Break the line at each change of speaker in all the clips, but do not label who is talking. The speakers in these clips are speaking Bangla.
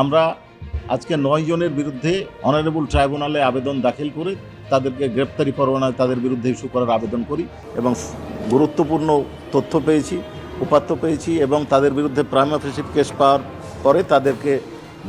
আমরা আজকে নয় জনের বিরুদ্ধে অনারেবল ট্রাইব্যুনালে আবেদন দাখিল করে তাদেরকে গ্রেপ্তারি পরোয়ানায় তাদের বিরুদ্ধে ইস্যু করার আবেদন করি এবং গুরুত্বপূর্ণ তথ্য পেয়েছি, উপাত্ত পেয়েছি এবং তাদের বিরুদ্ধে প্রাইম কেস পাওয়ার পরে তাদেরকে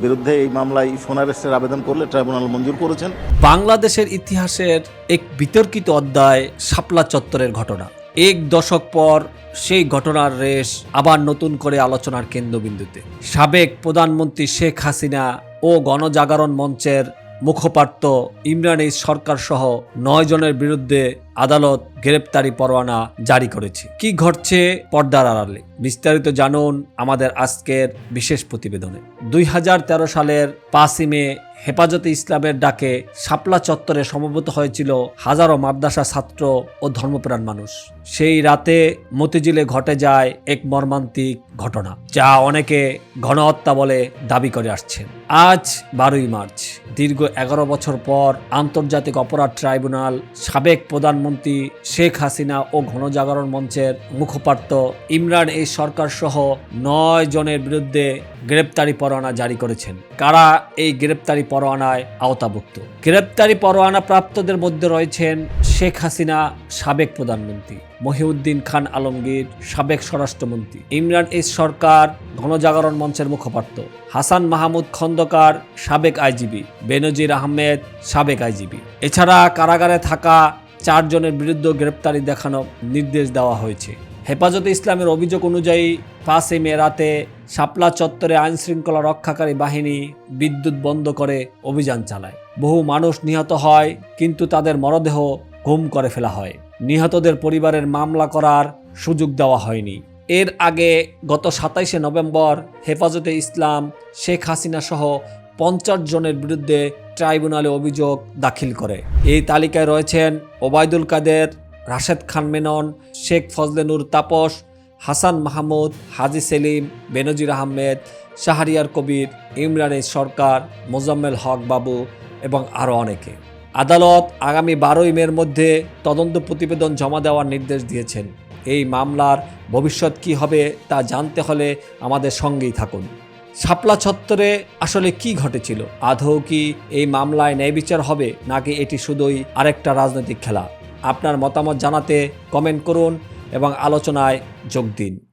বিরুদ্ধে এই মামলায় সোনারেস্টের আবেদন করলে ট্রাইব্যুনাল মঞ্জুর করেছেন।
বাংলাদেশের ইতিহাসের এক বিতর্কিত অধ্যায় শাপলা চত্বরের ঘটনা। এক দশক পর সেই ঘটনার রেশ আবার নতুন করে আলোচনার কেন্দ্রবিন্দুতে। সাবেক প্রধানমন্ত্রী শেখ হাসিনা ও গণজাগরণ মঞ্চের মুখপাত্র ইমরান সরকার সহ নয় জনের বিরুদ্ধে আদালত গ্রেপ্তারি পরোয়ানা জারি করেছে। কি ঘটছে পর্দার আড়ালে? বিস্তারিত জানুন আমাদের আজকের বিশেষ প্রতিবেদনে। দুই হাজার তেরো সালের পাঁচই মে হেফাজতে ইসলামের ডাকে শাপলা চত্বরে সমবেত হয়েছিল হাজারো মাদ্রাসা ছাত্র ও ধর্মপ্রাণ মানুষ। সেই রাতে মতিঝিলে ঘটে যায় এক মর্মান্তিক ঘটনা, যা অনেকে গণহত্যা বলে দাবি করে আসছেন। আজ বারোই মার্চ। দীর্ঘ এগারো বছর পর আন্তর্জাতিক অপরাধ ট্রাইব্যুনাল সাবেক প্রধানমন্ত্রী শেখ হাসিনা ও গণজাগরণ মঞ্চের মুখপাত্র ইমরান এই সরকার সহ নয় জনের বিরুদ্ধে গ্রেপ্তারি পরোয়ানা জারি করেছেন। কারা এই গ্রেপ্তারি পরোয়ানায় আওতাভুক্ত? গ্রেপ্তারি পরোয়ানা প্রাপ্তদের মধ্যে রয়েছেন শেখ হাসিনা সাবেক প্রধানমন্ত্রী, মহিউদ্দিন খান আলমগীর সাবেক স্বরাষ্ট্রমন্ত্রী, ইমরান এস সরকার গণজাগরণ মঞ্চের মুখপাত্র, হাসান মাহমুদ খন্দকার সাবেক আইজিবি, বেনজির আহমেদ সাবেক আইজিবি। এছাড়া কারাগারে থাকা চারজনের বিরুদ্ধে গ্রেপ্তারি দেখানো নির্দেশ দেওয়া হয়েছে। হেফাজতে ইসলামের অভিযোগ অনুযায়ী পাঁচই মে রাতে শাপলা চত্বরে আইন শৃঙ্খলা রক্ষাকারী বাহিনী বিদ্যুৎ বন্ধ করে অভিযান চালায়। বহু মানুষ নিহত হয়, কিন্তু তাদের মরদেহ গুম করে ফেলা হয়। নিহতদের পরিবারের মামলা করার সুযোগ দেওয়া হয়নি। এর আগে গত সাতাইশে নভেম্বর হেফাজতে ইসলাম শেখ হাসিনা সহ পঞ্চাশ জনের বিরুদ্ধে ট্রাইব্যুনালে অভিযোগ দাখিল করে। এই তালিকায় রয়েছেন ওবায়দুল কাদের, রাশেদ খান মেনন, শেখ ফজলেনুর তাপস, হাসান মাহমুদ, হাজি সেলিম, বেনজির আহমেদ, শাহরিয়ার কবির, ইমরান সরকার, মোজাম্মেল হক বাবু এবং আরও অনেকে। আদালত আগামী বারোই মের মধ্যে তদন্ত প্রতিবেদন জমা দেওয়ার নির্দেশ দিয়েছেন। এই মামলার ভবিষ্যৎ কি হবে তা জানতে হলে আমাদের সঙ্গেই থাকুন। শাপলা চত্বরে আসলে কি ঘটেছিল? আদৌ কি এই মামলায় ন্যায় বিচার হবে, নাকি এটি শুধুই আরেকটা রাজনৈতিক খেলা? আপনার মতামত জানাতে কমেন্ট করুন এবং আলোচনায় যোগ দিন।